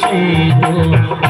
সে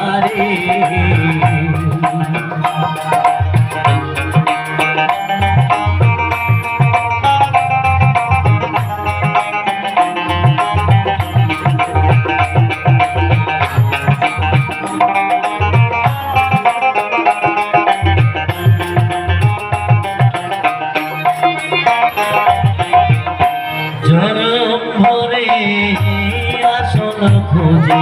ভরে আসন খুঁজি।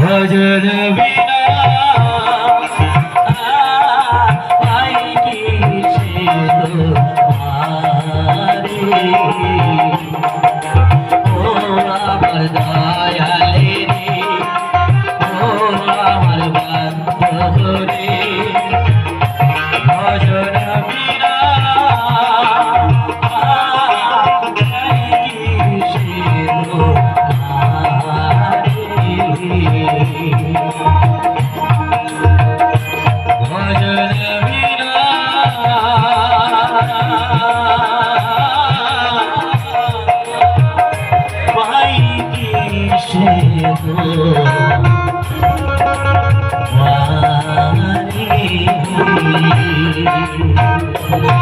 ভজন বিনা, আই কি ও আমার দয়ালে ও আমার বন্ধরে ভজন বিনা, আই কি সে Thank you.